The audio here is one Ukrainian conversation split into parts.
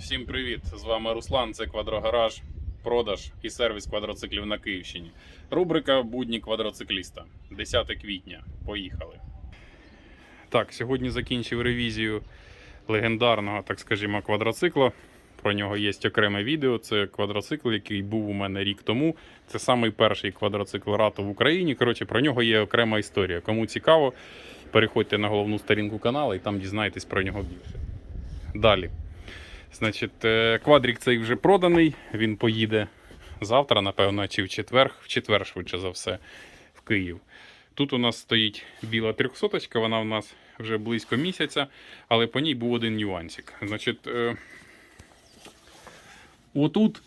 Всім привіт! З вами Руслан. Це Квадрогараж, продаж і сервіс квадроциклів на Київщині. Рубрика Будні квадроцикліста. 10 квітня. Поїхали. Так, сьогодні закінчив ревізію легендарного, так скажімо, квадроцикла. Про нього є окреме відео. Це квадроцикл, який був у мене рік тому. Це самий перший квадроцикл Рато в Україні. Коротше, про нього є окрема історія. Кому цікаво, переходьте на головну сторінку каналу і там дізнаєтесь про нього більше. Далі. Значить, е, квадрік цей вже проданий. Він поїде завтра, напевно, чи в четвер, в четвер, швидше за все, в Київ. Тут у нас стоїть біла трьохсоточка, вона в нас вже близько місяця, але по ній був один нюансик. Значить, е, отут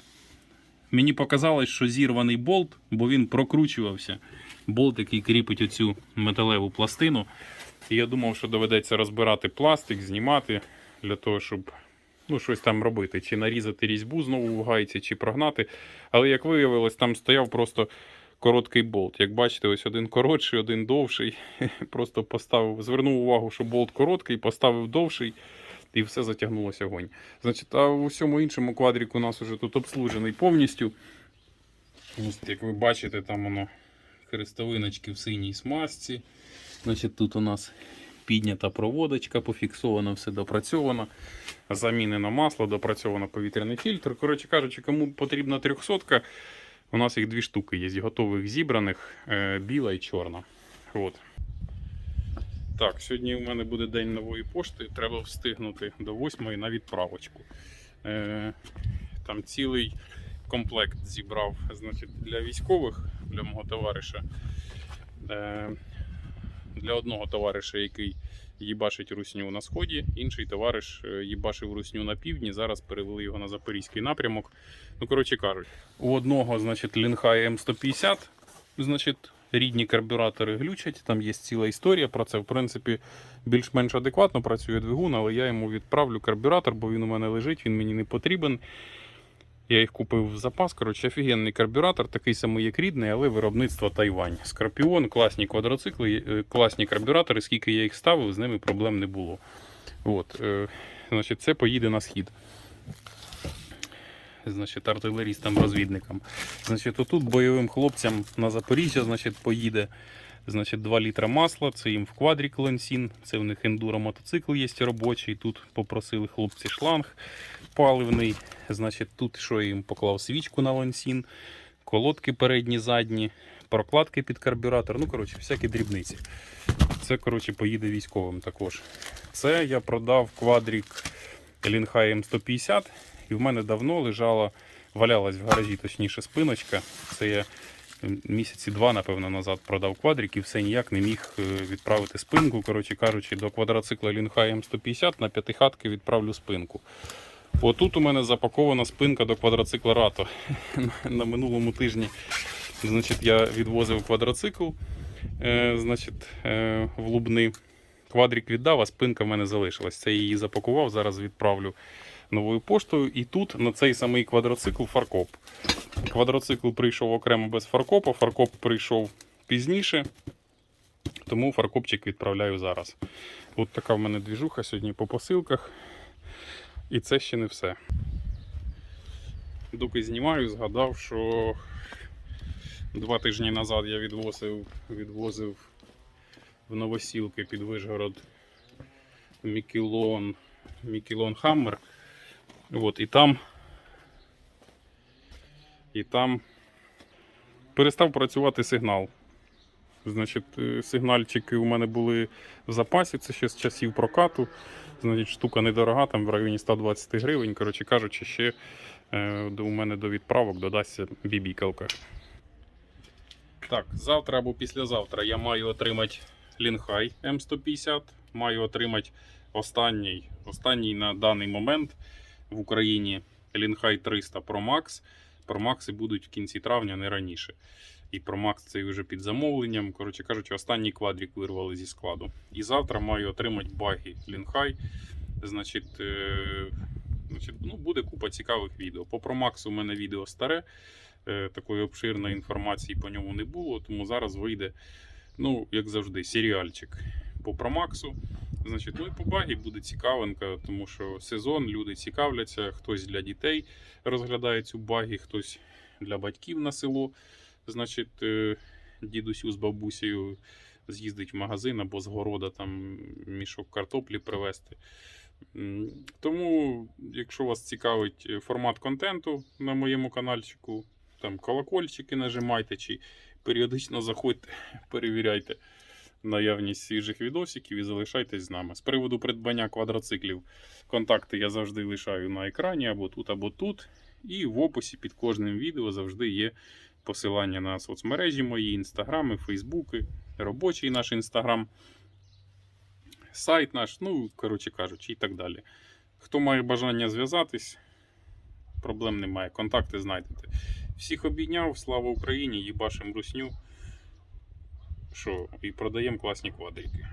мені показалось, що зірваний болт, бо він прокручувався. Болт, який кріпить оцю металеву пластину. І я думав, що доведеться розбирати пластик, знімати для того, щоб ну, щось там робити, чи нарізати різьбу знову в гайці, чи прогнати. Але як виявилось, там стояв просто короткий болт. Як бачите, ось один коротший, один довший. Просто поставив, звернув увагу, що болт короткий, поставив довший. І все затягнулося огонь. Значить, а в усьому іншому квадрік у нас уже тут обслужений повністю. Ось, як ви бачите, там воно хрестовиночки в синій смазці. Значить, тут у нас піднята проводочка, пофіксовано, все допрацьовано. Замінено масло, допрацьовано повітряний фільтр. Коротше кажучи, кому потрібна 300 у нас їх дві штуки є, готових зібраних, е, біла і чорна. От. Так, сьогодні у мене буде день нової пошти. Треба встигнути до 8 на відправочку. Е, там цілий комплект зібрав значить, для військових, для мого товариша. Е, для одного товариша, який їбашить русню на сході, інший товариш е, їбашив русню на півдні. Зараз перевели його на запорізький напрямок. Ну, коротше кажуть, у одного, значить, Лінхай М150, значить, рідні карбюратори глючать. Там є ціла історія про це. В принципі, більш-менш адекватно працює двигун, але я йому відправлю карбюратор, бо він у мене лежить, він мені не потрібен. Я їх купив в запас. Коротше, офігенний карбюратор, такий самий, як рідний, але виробництво Тайвань. Скорпіон, класні квадроцикли, е, класні карбюратори. Скільки я їх ставив, з ними проблем не було. От, е, значить, це поїде на схід. Значить, артилерістам-розвідникам. Значить, отут бойовим хлопцям на Запоріжжя значить, поїде значить, 2 літра масла. Це їм в квадрік ленсін. Це в них ендуро мотоцикл є робочий. Тут попросили хлопці шланг паливний. Значить, тут що я їм поклав свічку на ленсін, колодки передні, задні, прокладки під карбюратор. Ну, коротше, всякі дрібниці. Це, коротше, поїде військовим також. Це я продав квадрік Лінхай М150. І в мене давно лежала, валялась в гаражі, точніше, спиночка. Це я місяці два, напевно, назад продав квадрик і все ніяк не міг е, відправити спинку. Коротше кажучи, до квадроцикла Лінхай М150 на п'ятихатки відправлю спинку. Отут у мене запакована спинка до квадроцикла Рато. На минулому тижні значить, я відвозив квадроцикл е, значить, е, в Лубни. Квадрик віддав, а спинка в мене залишилась. Це її запакував, зараз відправлю новою поштою. І тут на цей самий квадроцикл фаркоп. Квадроцикл прийшов окремо без фаркопа, фаркоп прийшов пізніше, тому фаркопчик відправляю зараз. От така в мене двіжуха сьогодні по посилках. І це ще не все. Доки знімаю, згадав, що два тижні назад я відвозив, відвозив в новосілки під Вишгород Мікелон, Мікелон Хаммер. От, і там і там перестав працювати сигнал. Значить, е, сигнальчики у мене були в запасі, це ще з часів прокату. Значить, штука недорога, там в районі 120 гривень. Коротше кажучи, ще е, у мене до відправок додасться бібікалка. Так, завтра або післязавтра я маю отримати Лінхай М150. Маю отримати останній, останній на даний момент в Україні Лінхай 300 Pro Max. Pro Max будуть в кінці травня, не раніше. І Pro Max цей вже під замовленням. Коротше кажучи, останній квадрік вирвали зі складу. І завтра маю отримати баги Лінхай. Значить, е, значить ну, буде купа цікавих відео. По Pro Max у мене відео старе. Е, такої обширної інформації по ньому не було, тому зараз вийде, ну, як завжди, серіальчик по Промаксу. Значить, ну і по багі буде цікавинка, тому що сезон, люди цікавляться, хтось для дітей розглядає цю багі, хтось для батьків на село. Значить, е, дідусю з бабусею з'їздить в магазин або з города там мішок картоплі привезти. Тому, якщо вас цікавить е, формат контенту на моєму каналчику, там колокольчики нажимайте чи періодично заходьте, перевіряйте наявність свіжих відосиків і залишайтесь з нами. З приводу придбання квадроциклів, контакти я завжди лишаю на екрані або тут, або тут. І в описі під кожним відео завжди є посилання на соцмережі мої, інстаграми, фейсбуки, робочий наш інстаграм, сайт наш, ну, коротше кажучи, і так далі. Хто має бажання зв'язатись, проблем немає. Контакти знайдете. Всіх обійняв, слава Україні, їбашим русню. Що, і продаємо класні квадрики.